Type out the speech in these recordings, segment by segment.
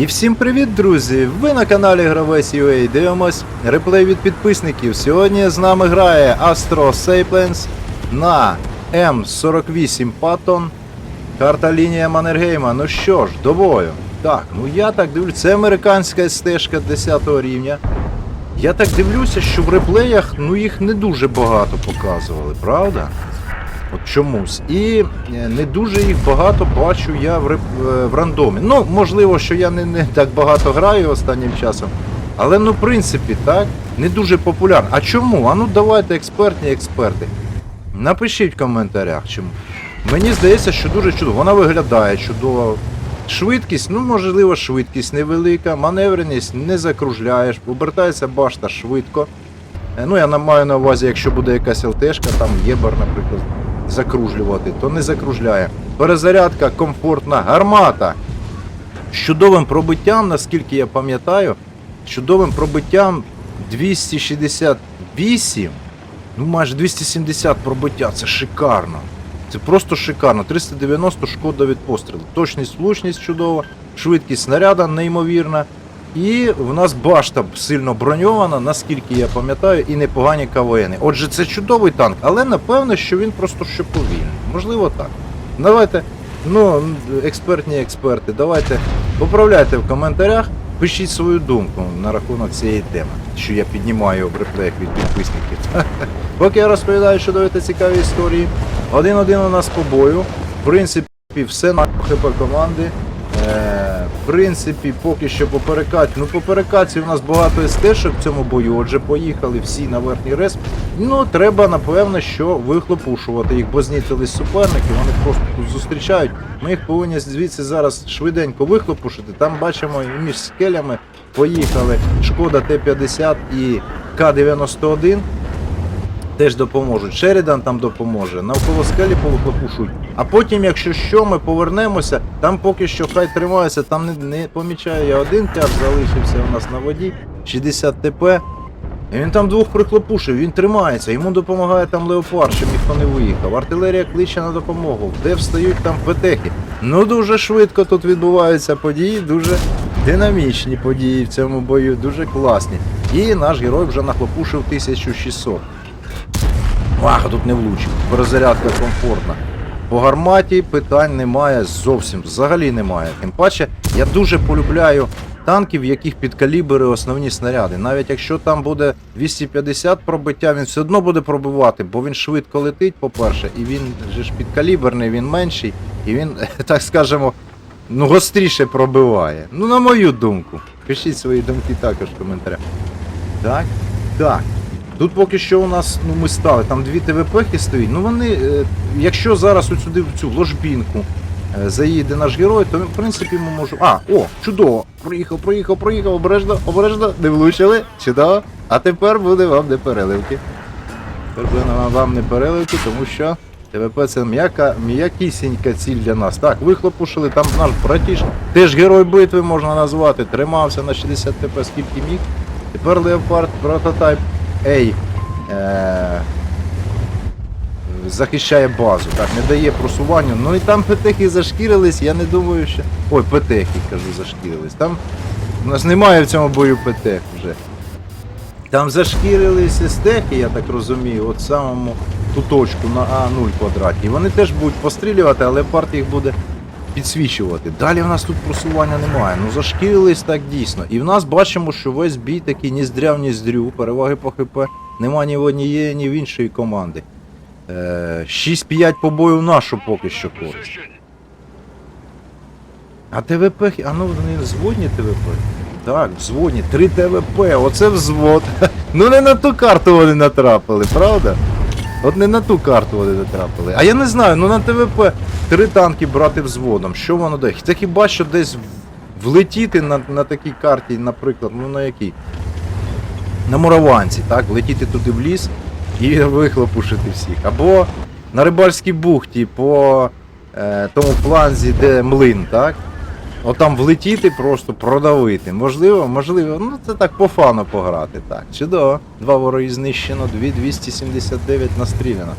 І всім привіт, друзі! Ви на каналі Гравець UA. Дивимось реплей від підписників. Сьогодні з нами грає Astro Sapiens на М48 Patton. Карта лінія Маннергейма. Ну що ж, до бою. Так, ну я так дивлюся, це американська стежка 10 рівня. Я так дивлюся, що в реплеях ну їх не дуже багато показували, правда? От чомусь. І е, не дуже їх багато бачу я в, е, в рандомі. Ну, можливо, що я не, не так багато граю останнім часом. Але ну, в принципі, так, не дуже популярно. А чому? А ну давайте експертні експерти. Напишіть в коментарях, чому. Мені здається, що дуже чудово. Вона виглядає чудово. Швидкість, ну можливо, швидкість невелика, маневреність не закружляєш, обертається башта швидко. Е, Ну, я маю на увазі, якщо буде якась ЛТшка, там єбар, наприклад, закружлювати, то не закружляє. Перезарядка комфортна, гармата. З чудовим пробиттям, наскільки я пам'ятаю, чудовим пробиттям 268, ну майже 270 пробиття, це шикарно. Це просто шикарно. 390 шкода від пострілу. Точність, влучність чудова, швидкість снаряда неймовірна. І в нас башта сильно броньована, наскільки я пам'ятаю, і непогані КВНи. Отже, це чудовий танк, але напевно, що він просто ще повільний. Можливо, так. Давайте, ну, експертні експерти, давайте поправляйте в коментарях, пишіть свою думку на рахунок цієї теми, що я піднімаю в реплеях від підписників. Поки я розповідаю чудові та цікаві історії. Один-один у нас по бою. В принципі, все на ХП команди. В принципі, поки що по перекаті. Ну, по перекаті у нас багато естешок в цьому бою. Отже, поїхали всі на верхній респ. Ну, треба, напевно, що вихлопушувати їх, бо знітились суперники, вони просто тут зустрічають. Ми їх повинні звідси зараз швиденько вихлопушити. Там бачимо між скелями поїхали Шкода Т-50 і К-91 теж допоможуть. Шерідан там допоможе, навколо скелі повихлопушують. А потім, якщо що, ми повернемося, там поки що хай тримаються, там не, не помічаю я один тяг залишився у нас на воді, 60 ТП. І він там двох прихлопушив, він тримається, йому допомагає там леопард, щоб ніхто не виїхав. Артилерія кличе на допомогу, де встають там петехи. Ну дуже швидко тут відбуваються події, дуже динамічні події в цьому бою, дуже класні. І наш герой вже нахлопушив 1600. Ах, тут не влучив. Перезарядка комфортна. По гарматі питань немає зовсім, взагалі немає. Тим паче, я дуже полюбляю танки, в яких підкалібри основні снаряди. Навіть якщо там буде 250 пробиття, він все одно буде пробивати, бо він швидко летить, по-перше, і він же ж підкаліберний, він менший, і він, так скажемо, ну гостріше пробиває. Ну, на мою думку. Пишіть свої думки також в коментарях. Так, так. Тут поки що у нас, ну ми стали, там дві ТВПхи стоїть. Ну вони, е, якщо зараз сюди в цю ложбінку е, заїде наш герой, то в принципі ми можемо. А, о, чудово! Проїхав, проїхав, проїхав, обережно, обережно, не влучили. Чудово. А тепер буде вам не переливки. Тепер буде вам не переливки, тому що ТВП це м'яка, м'якісінька ціль для нас. Так, вихлопушили, там наш братіш, теж герой битви можна назвати. Тримався на 60 ТП, скільки міг. Тепер Леопард прототайп Ей е, захищає базу, так, не дає просування. Ну і там петехи зашкірились, я не думаю, що. Ой, петехи, кажу, зашкірились. Там у нас немає в цьому бою петех вже. Там зашкірились естехи, я так розумію, от самому ту точку на А0 квадраті. Вони теж будуть пострілювати, але парт їх буде підсвічувати. Далі в нас тут просування немає. Ну зашкірились так дійсно. І в нас бачимо, що весь бій такий ніздря в ніздрю, переваги по ХП. Нема ні в однієї, ні в іншої команди. Е, 6-5 по бою нашу поки що користь. А ТВП, а ну вони взводні ТВП? Так, взводні, 3 ТВП, оце взвод. Ну не на ту карту вони натрапили, правда? От не на ту карту вони натрапили. А я не знаю, ну на ТВП три танки брати взводом. Що воно дає? Це хіба що десь влетіти на, на такій карті, наприклад, ну на якій? На Мураванці, так? Влетіти туди в ліс і вихлопушити всіх. Або на рибальській бухті по е, тому фланзі, де млин, так? Отам влетіти, просто продавити. Можливо, можливо, ну це так по фану пограти. Так, чудово. Два вороги знищено, дві 279 настріляно.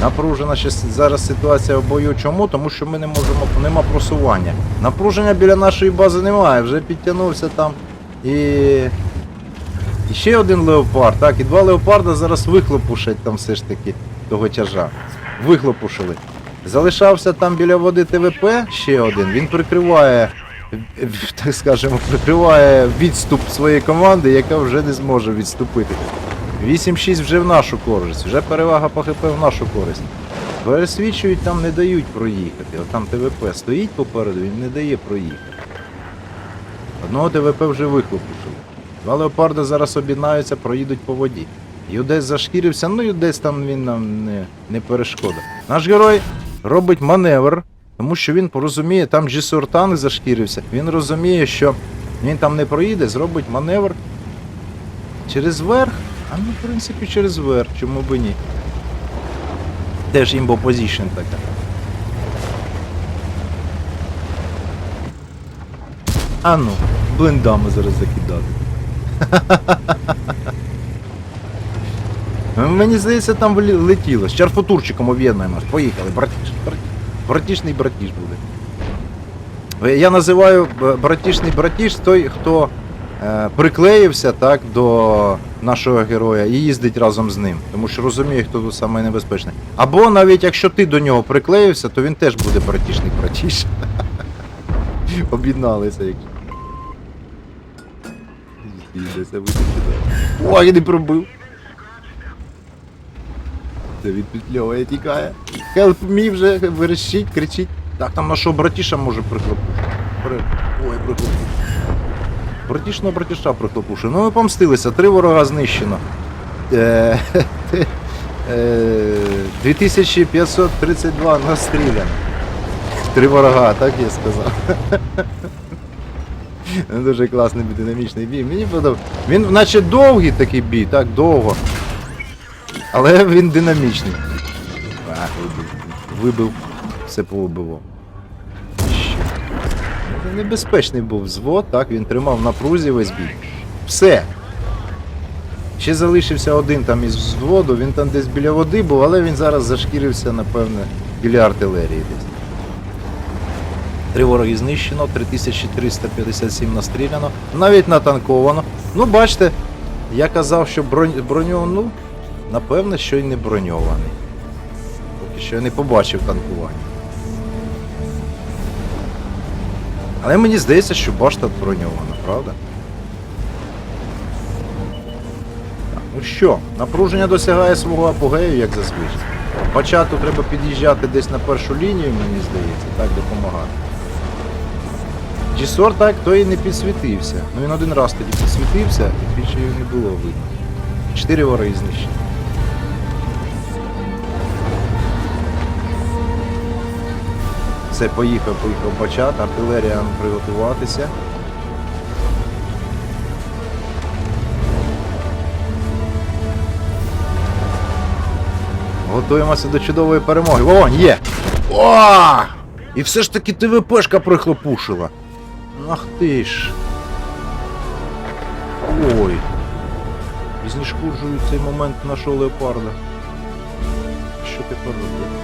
Напружена зараз ситуація в бою. Чому? Тому що ми не можемо, нема просування. Напруження біля нашої бази немає, вже підтягнувся там і. І ще один леопард, так, і два леопарда зараз вихлопушать там все ж таки того тяжа. Вихлопушили. Залишався там біля води ТВП ще один. Він прикриває, так скажемо, прикриває відступ своєї команди, яка вже не зможе відступити. 8-6 вже в нашу користь, вже перевага по ХП в нашу користь. Пересвічують, там не дають проїхати. От там ТВП стоїть попереду, він не дає проїхати. Одного ТВП вже вихлопушили. Два леопарда зараз об'єднаються, проїдуть по воді. Юдесь зашкірився, ну Юдесь там він нам не, не перешкода. Наш герой робить маневр, тому що він розуміє, там Джісур танк зашкірився. Він розуміє, що він там не проїде, зробить маневр через верх. А ну, в принципі, через верх, чому би ні. Теж імбо позішн така. А ну, блиндами зараз закидати. Мені здається, там летіло. З чарфотурчиком об'єднуємось. Поїхали, братіш. братіш. Братішний братіш буде. Е, Я називаю братішний братіш той, хто е, приклеївся так, до нашого героя і їздить разом з ним. Тому що розуміє, хто тут саме небезпечний. Або навіть якщо ти до нього приклеївся, то він теж буде братішний братіш. Об'єдналися. Їздиться, вийде Ой, не пробив. Це від підльовує тікає. Help me вже верещить, кричить. Так, там нашого братіша може прихлопушити. При... Ой, прихлопушив. Братішного братіша прихлопушив. Ну ми помстилися, три ворога знищено. Е, е, 2532 настріляно. Три ворога, так я сказав. Ну, Дуже класний динамічний бій. Мені подобається. Він наче довгий такий бій, так, довго. Але він динамічний. Вибив. Все повибивав. Це небезпечний був взвод, так, він тримав в напрузі весь бій. Все. Ще залишився один там із взводу, він там десь біля води був, але він зараз зашкірився, напевне, біля артилерії десь. Три вороги знищено, 3357 настріляно, навіть натанковано. Ну, бачите, я казав, що бронь, броню, ну, напевне, що й не броньований. Що я не побачив танкування. Але мені здається, що башта броньована, правда? Так, ну що, напруження досягає свого апогею, як зазвичай. Початку треба під'їжджати десь на першу лінію, мені здається, так допомагати. Джісор так той і не підсвітився. Ну він один раз тоді підсвітився, і більше його не було видно. Чотири вороги знищені. Все, поїхав, поїхав бачат, артилерія приготуватися. Готуємося до чудової перемоги. Вогонь, є! О! І все ж таки ТВПшка прихлопушила. Ах ти ж. Ой. Знешкуржують цей момент нашого леопарда. Що тепер робити?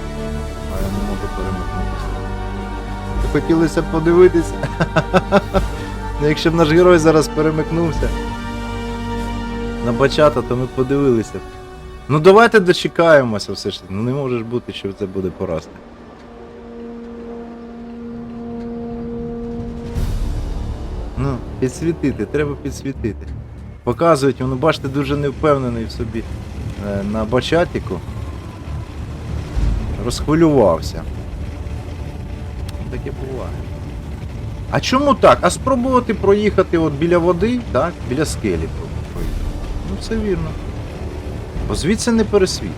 А я не можу перемикнутися. Хотілося б подивитися. Ну, Якщо б наш герой зараз перемикнувся на бачата, то ми б подивилися. Ну давайте дочекаємося все ж. Ну не може ж бути, що це буде поразка. Ну, підсвітити, треба підсвітити. Показують, ну бачите, дуже невпевнений в собі е, на бачатіку. Розхвилювався. Таке буває. А чому так? А спробувати проїхати от біля води, так, біля скелі. Ну це вірно. Бо звідси не пересвіт.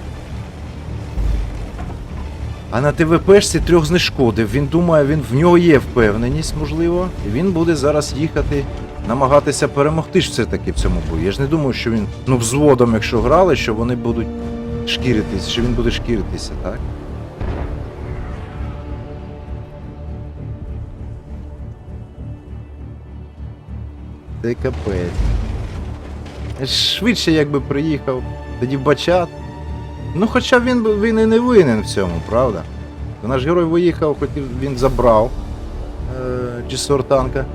А на ТВПшці трьох знешкодив. Він думає, він в нього є впевненість, можливо, і він буде зараз їхати, намагатися перемогти ж все-таки в цьому бою. Я ж не думаю, що він, ну, взводом, якщо грали, що вони будуть шкіритись, що він буде шкіритися, так? Це капець. Швидше якби приїхав, тоді бачат. Ну, хоча він, він і не винен в цьому, правда? Наш герой виїхав, хотів, він забрав е, танка.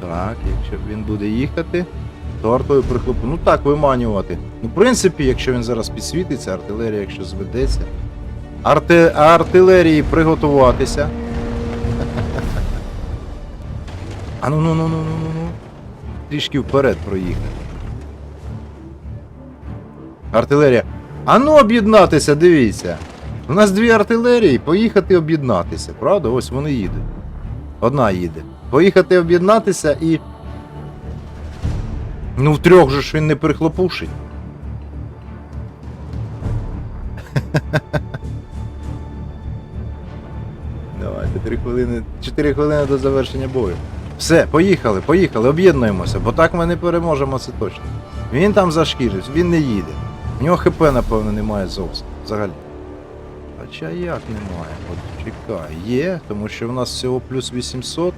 Так, якщо він буде їхати, то артою прихлопу. Ну так, виманювати. Ну, в принципі, якщо він зараз підсвітиться, артилерія, якщо зведеться. Арти... Артилерії приготуватися. А ну ну ну ну ну ну ну. Трішки вперед проїхати. Артилерія. А ну об'єднатися, дивіться. У нас дві артилерії, поїхати об'єднатися, правда? Ось вони їдуть. Одна їде. Поїхати об'єднатися і. Ну, в трьох же ж він не прихлопушить. Давайте, три хвилини. Чотири хвилини до завершення бою. Все, поїхали, поїхали, об'єднуємося, бо так ми не переможемо, це точно. Він там зашкірився, він не їде. У нього ХП, напевно, немає зовсім. Взагалі. Хоча як немає? От чекай, є, тому що в нас всього плюс 800.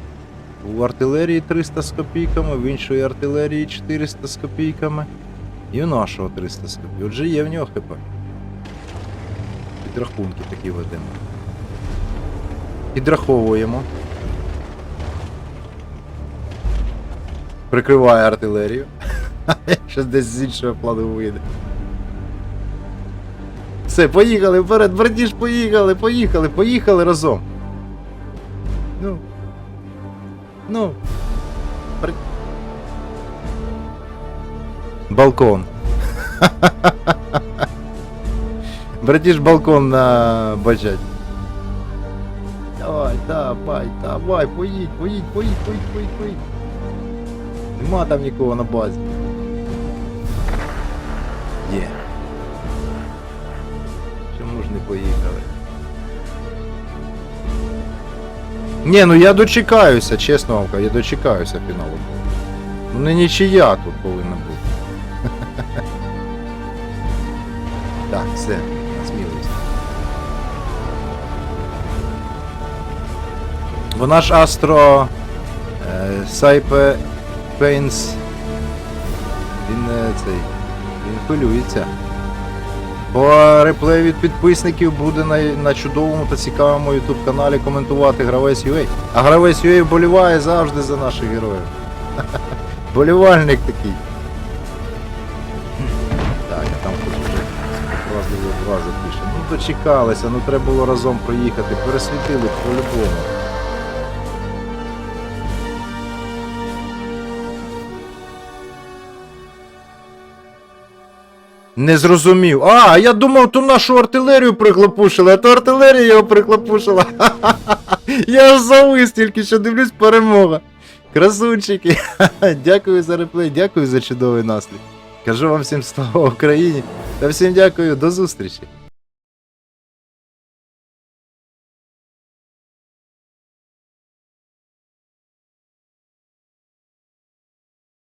У артилерії 300 з копійками, в іншої артилерії 400 з копійками. І у нашого 300 з копійками. Отже, є в нього ХП. Підрахунки такі ведемо. Підраховуємо. Прикриває артилерію. Щось десь з іншого плану вийде. Все, поїхали вперед, братіш, поїхали, поїхали, поїхали разом. Ну. Ну. Бр... Балкон. Братіш, балкон на бачать. Давай, давай, давай, поїдь, поїдь, поїдь, поїдь, поїдь, поїдь. Нема там нікого на базі. Є. Чому ж не поїхали? Ні, ну я дочекаюся, чесно вам кажу, я дочекаюся фіналу. Ну не нічия тут повинна бути. Так, все, сміливість. Вона ж Астро е, Сайпе Пейнс. Він е, цей. Він хвилюється. По реплею від підписників буде на, на чудовому та цікавому YouTube каналі коментувати Гравець UA. А Гравець UA вболіває завжди за наших героїв. Болівальник такий. Так, а там хтось вже фрази пише. Ну дочекалися, ну треба було разом проїхати, пересвітили по-любому. Не зрозумів. А, я думав, ту нашу артилерію прихлопушили, а то артилерія його прихлопушила. Я ж завис тільки що дивлюсь перемога. Красунчики. Дякую за реплей, дякую за чудовий наслід. Кажу вам всім слава Україні. Та всім дякую, до зустрічі.